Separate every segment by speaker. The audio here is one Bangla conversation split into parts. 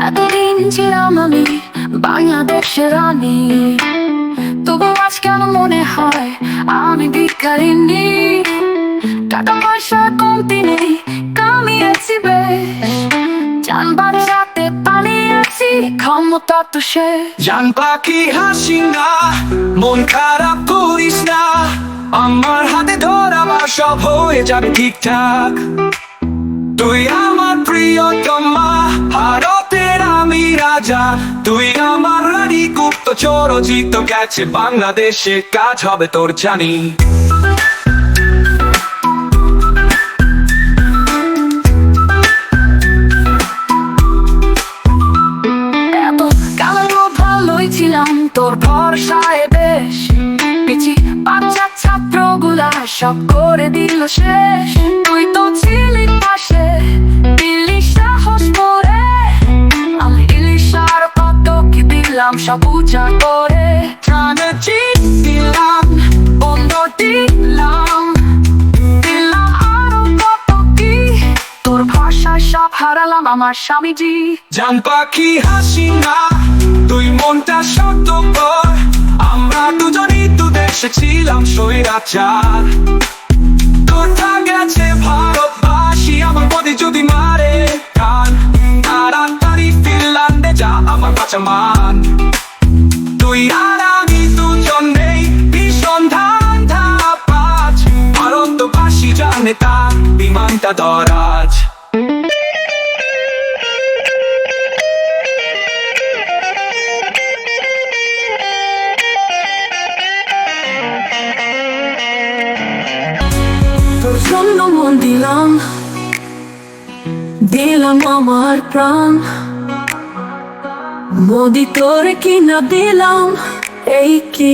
Speaker 1: এতদিন ছিলাম আমি বাংলাদেশের রানী। তবু আজ কেন মনে হয় আমি টাকা পয়সা কমতি নেই, কামিয়েছি বেশ। পালিয়েছি, ক্ষমতা তো
Speaker 2: না, মন খারাপ করিস না। আমার হাতে ধরা বা সব হয়ে যাবে ঠিকঠাক। তুই আমার প্রিয়তমা আমি রাজা, তুই আমার রানী, গুপ্ত চোর গেছে বাংলাদেশে, কাজ হবে তোর জানি।
Speaker 1: ছিলাম তোর ভরসায় বেশ। পিছি বাচ্চা সব করে দিল শেষ। তুই তো ছিলি কি দিলাম করে। প্রাণে দিলাম, বন্ধ দিলাম। দিলাম আরও কত কি? তোর ভাষায় সব হারালাম আমার স্বামীজি।
Speaker 2: জান পাখি হাসি না, তুই মনটা শক্ত কর। আমরা দুজনই দু দেশে ছিলাম স্বৈরাচার। তোরটা গেছে ভারতবাসী বিমানটা দরাজ
Speaker 1: তোর জন্য মন দিলাম দিলাম আমার প্রাণ। মোদি তোরে কিনা দিলাম, এই কি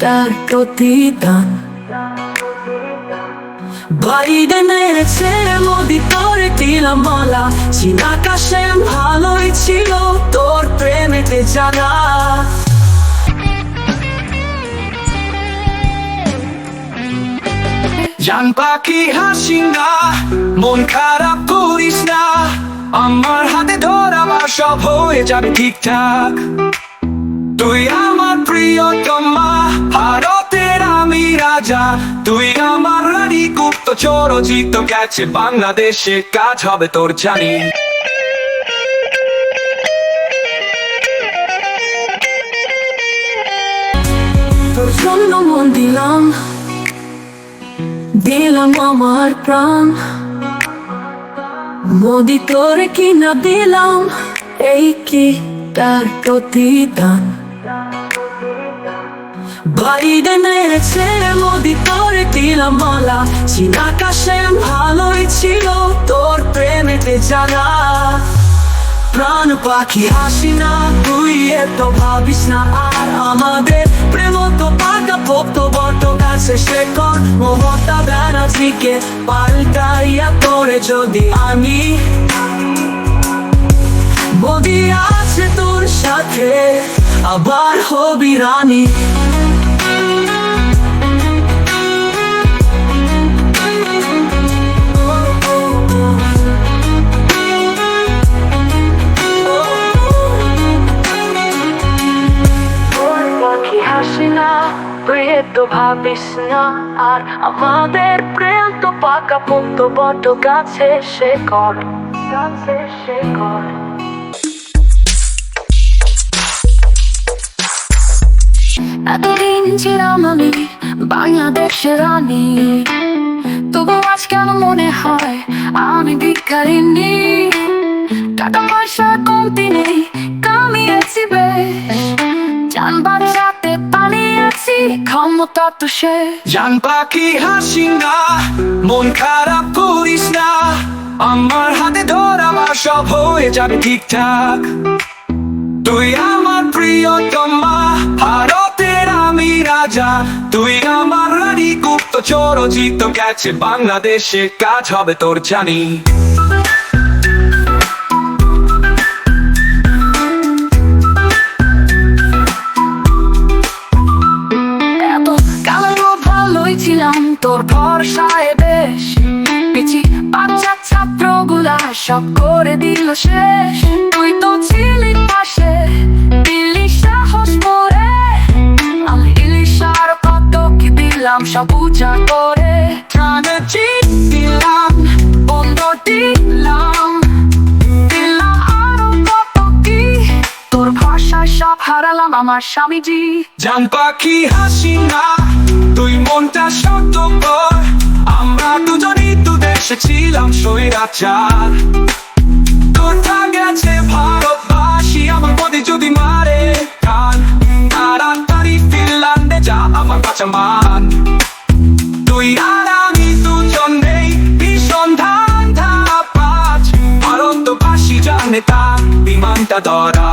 Speaker 1: তার প্রতিদান? বাইডেনের ছেড়ে মোদি তোরে দিলাম মালা চীন আকাশে ভালোই ছিল তোর প্রেমেতে জানা
Speaker 2: জান পাখি হাসি না মন খারাপ করিস না আমার হাতে ধরা বা সব হয়ে যাবে ঠিকঠাক তুই আমার প্রিয়তমা আমি রাজা, তুই আমার রানী, গুপ্ত চোর গেছে বাংলাদেশে, কাজ হবে তোর জানি।
Speaker 1: জন্য মন দিলাম দিলাম আমার প্রাণ। মোদি তোরে কিনা দিলাম, এই কি তার প্রতিদান? বাইডেনের ছেড়ে মোদি তোরে দিলাম মালা। চীন আকাশে ভালোই ছিল তোর প্রেমেতে জানা প্রাণ পাখি হাসি না, তুই এত ভাবিস না। আর আমাদের প্রেম তো পাকা, ভক্ত বট কাছে শেখর মমতা ব্যানার্জিকে পাল্টাইয়া করে যদি আমি বদি আছে তোর সাথে, আবার হবি রানী। তুই তো ভাবিস না, আর আমাদের প্রেম তো পাকা পোক্ত বট গাছে সে কর, গাছে সে কর। এতদিন ছিলাম আমি বাংলাদেশের রানী। তবু আজ কেন মনে হয় আমি ভিখারিনী টাকা পয়সা কমতি নেই, কামিয়েছি বেশ। জান বাঁচাতে পালিয়েছি
Speaker 2: হয়ে যাবে ঠিকঠাক তুই আমার প্রিয়তমা ভারতের আমি রাজা আমার গেছে বাংলাদেশে কাজ হবে তোর জানি
Speaker 1: ছিলাম তোর ভরসায় বেশ। পিছি বাচ্চা ছাত্রগুলা সব করে দিল শেষ। তুই তো ছিলি পাশে সাহস করে। আমি ইলিশার কত কি দিলাম সব করে। দিলাম, বন্ধ দিলাম। কি? তোর ভাষায় সব হারালাম আমার স্বামীজি।
Speaker 2: জান পাখি হাসি না। তুই মনটা শক্ত কর। আমরা দুজনই দু দেশে ছিলাম সৈরাচার কোথা গেছে ভারতবাসী? আমার পদে যদি মারে কান তাড়াতাড়ি ফিনল্যান্ডে যা আমার কাছে মান। তুই আর আমি দুজন নেই, ভীষণ ধান ধাপাচ ভারতবাসী জানে তা বিমানটা ধরা